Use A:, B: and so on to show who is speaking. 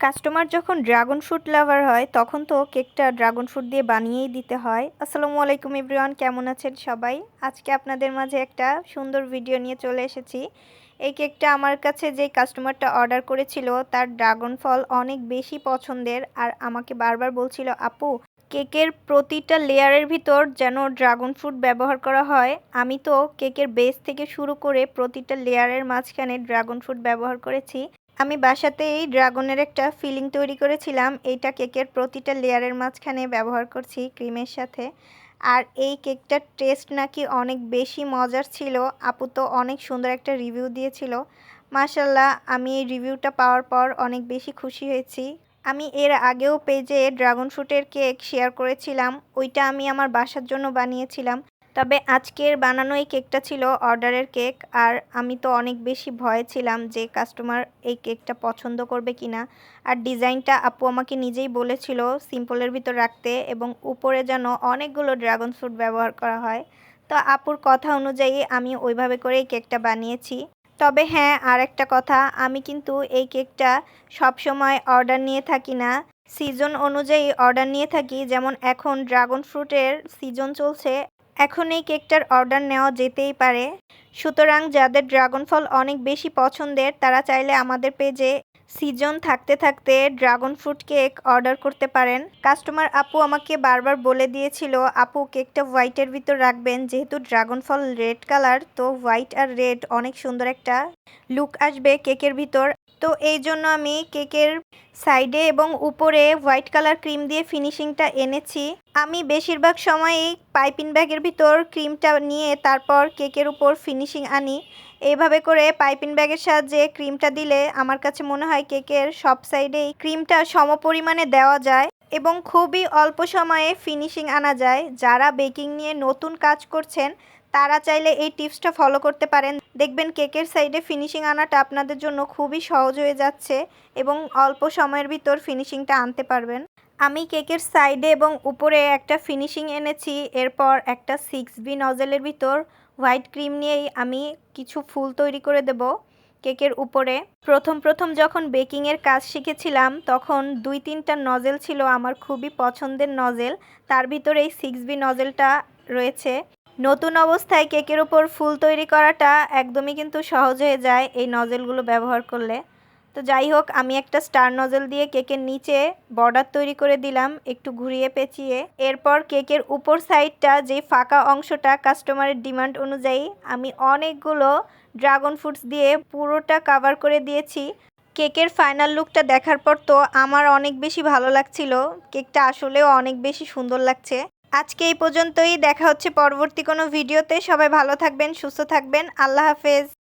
A: Customer যখন dragon fruit লাভার হয়, তখন তো কেকটা ড্রাগন ফ্রুট দিয়ে বানিয়েই দিতে হয়। আসসালামু আলাইকুম এভরিওয়ান, কেমন আছেন সবাই? আজকে আপনাদের মাঝে একটা সুন্দর ভিডিও নিয়ে চলে এসেছি। এই কেকটা আমার কাছে যে কাস্টমারটা অর্ডার করেছিল, তার ড্রাগন ফল অনেক বেশি পছন্দের। আর আমাকে বারবার বলছিল, আপু, কেকের প্রতিটা লেয়ারের ভিতর যেন ড্রাগন ফ্রুট ব্যবহার করা হয়। আমি তো কেকের বেস থেকে শুরু করে প্রতিটা লেয়ারের মাঝখানে ড্রাগন ফ্রুট ব্যবহার করেছি। আমি বাসাতে এই ড্রাগনের একটা ফিলিং তৈরি করেছিলাম। এইটা কেকের প্রতিটা লেয়ারের মাঝখানে ব্যবহার করছি ক্রিমের সাথে। আর এই কেকটার টেস্ট নাকি অনেক বেশি মজার ছিল। আপু তো অনেক সুন্দর একটা রিভিউ দিয়েছিল। মাশাল্লাহ আমি এই রিভিউটা পাওয়ার পর অনেক বেশি খুশি হয়েছি। আমি এর আগেও পেজে ড্রাগন ফ্রুটের কেক শেয়ার করেছিলাম। ওইটা আমি আমার বাসার জন্য বানিয়েছিলাম। তবে আজকের বানানো এই কেকটা ছিল অর্ডারের কেক, আর আমি তো অনেক বেশি ভয়ে ছিলাম যে কাস্টমার এই কেকটা পছন্দ করবে কিনা। আর ডিজাইনটা আপু আমাকে নিজেই বলেছিল সিম্পলের ভিতর রাখতে এবং উপরে যেন অনেকগুলো ড্রাগন ফ্রুট ব্যবহার করা হয়। তো আপুর কথা অনুযায়ী আমি ওইভাবে করেই কেকটা বানিয়েছি। তবে হ্যাঁ আর একটা কথা, আমি কিন্তু এই কেকটা সবসময় অর্ডার নিয়ে থাকি না। সিজন অনুযায়ী অর্ডার নিয়ে থাকি, যেমন এখন ড্রাগন ফ্রুটের সিজন চলছে এখন এই কেকটার অর্ডার নেওয়া যেতেই পারে। সুতরাং যাদের ড্রাগন ফল অনেক বেশি পছন্দের, তারা চাইলে আমাদের পেজে সিজন থাকতে থাকতে ড্রাগন ফ্রুট কেক অর্ডার করতে পারেন। কাস্টমার আপু আমাকে বারবার বলে দিয়েছিল, আপু, কেকটা হোয়াইটের ভিতর রাখবেন, যেহেতু ড্রাগন ফল রেড কালার, তো হোয়াইট আর রেড অনেক সুন্দর একটা লুক আসবে কেকের ভিতর। তো এই জন্য আমি কেকের সাইডে এবং উপরে হোয়াইট কালার ক্রিম দিয়ে ফিনিশিংটা এনেছি। আমি বেশিরভাগ সময়ই পাইপিং ব্যাগের ভিতর ক্রিমটা নিয়ে তারপর কেকের উপর ফিনিশিং আনি। এইভাবে করে পাইপিং ব্যাগের সাহায্যে ক্রিমটা দিলে আমার কাছে মনে হয় কেকের সব সাইডেই ক্রিমটা সমপরিমাণে দেওয়া যায় এবং খুবই অল্প সময়ে ফিনিশিং আনা যায়। যারা বেকিং নিয়ে নতুন কাজ করছেন, তারা চাইলে এই টিপসটা ফলো করতে পারেন। দেখবেন কেকের সাইডে ফিনিশিং আনাটা আপনাদের জন্য খুবই সহজ হয়ে যাচ্ছে এবং অল্প সময়ের ভিতর ফিনিশিংটা আনতে পারবেন। আমি কেকের সাইডে এবং উপরে একটা ফিনিশিং এনেছি, এরপর একটা সিক্স বি নজেলের ভিতর হোয়াইট ক্রিম নিয়েই আমি কিছু ফুল তৈরি করে দেব কেকের উপরে। প্রথম প্রথম যখন বেকিংয়ের কাজ শিখেছিলাম, তখন দুই তিনটা নজেল ছিল আমার খুবই পছন্দের নজেল তার ভিতরে এই সিক্স বি নজেলটা রয়েছে। নতুন অবস্থায় কেকের উপর ফুল তৈরি করাটা একদমই কিন্তু সহজ হয়ে যায় এই নজেলগুলো ব্যবহার করলে। তো যাই হোক, আমি একটা স্টার নজেল দিয়ে কেকের নিচে বর্ডার তৈরি করে দিলাম একটু ঘুরিয়ে পেঁচিয়ে। এরপর কেকের উপর সাইডটা যে ফাঁকা অংশটা কাস্টমারের ডিমান্ড অনুযায়ী আমি অনেকগুলো ড্রাগন ফ্রুটস দিয়ে পুরোটা কাভার করে দিয়েছি। কেকের ফাইনাল লুকটা দেখার পর তো আমার অনেক বেশি ভালো লাগছিল। কেকটা আসলেও অনেক বেশি সুন্দর লাগছে। আজকে এই পর্যন্তই। দেখা হচ্ছে পরবর্তী কোনো ভিডিওতে। সবাই ভালো থাকবেন, সুস্থ থাকবেন। আল্লাহ হাফেজ।